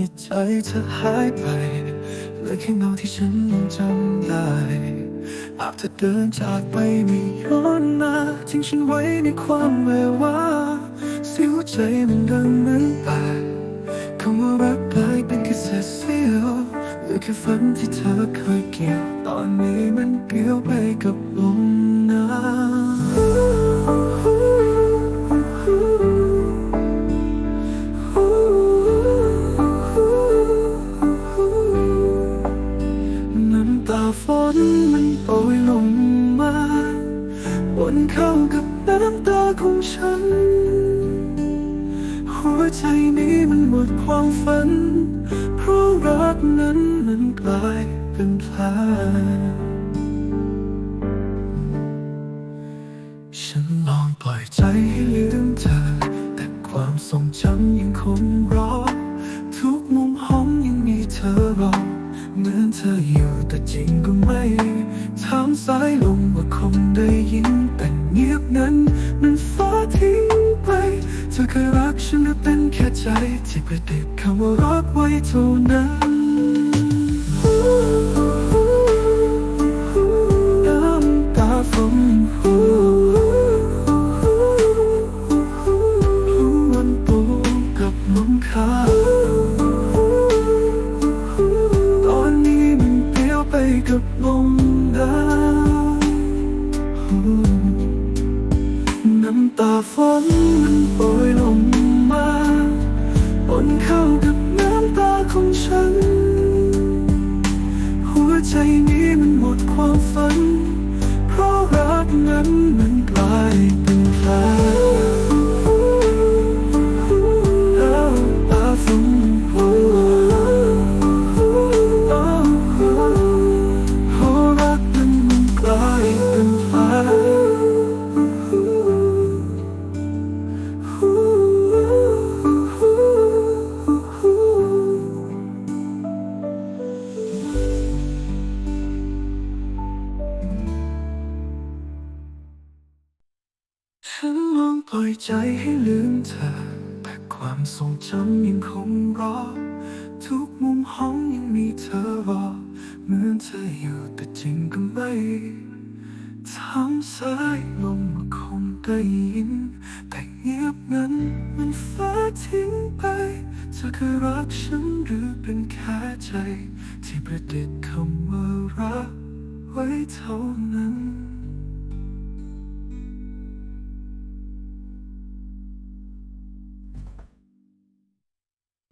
ที่ใจเธอหายไปเหลือแค่เงาที่ฉันยังจำได้หากเธอเดินจากไปไม่ย้อนมาทิ้งฉันไว้ในความเววาเสียวใจมันดังเหมือนแตกคำว่ารักกลายเป็นแค่เศษเสี้ยวเหลือแค่ฝันที่เธอเคยเกี่ยว ตอนนี้มันเปลี่ยวไปกับลม นเข้ากับน้ำตาของฉัน หัวใจนี้มันหมดความฝัน เพราะรักนั้นมันกลายเป็นแผลฉันลองปล่อยใจามสายลมว่าคงได้ยินแต่เงียบนั้นมันฟ้าทิ้งไปเธอเคยรักฉันหรือเป็นแค่ใจ ที่ไปติดคำว่ารักไว้เท่านั้นน้ำตาฝนมันปูกับลมคา ฝนมันโปรยลงมาปนเข้ากับน้ำตาของฉัน หัวใจนี้มันหมดความฝัน เพราะรักนั้นมันกลายเป็น ปล่อยใจให้ลืมเธอ แต่ความทรงจำยังคงรอ ทุกมุมห้องยังมีเธอรอ เหมือนเธออยู่แต่จริงก็ไม่ถามสายลมว่าคงได้ยิน แต่เงียบนั้นมันฟ้าทิ้งไปเธอเคยรักฉันหรือเป็นแค่ใจ ที่ประดิษฐ์คำว่ารักไว้เท่านั้น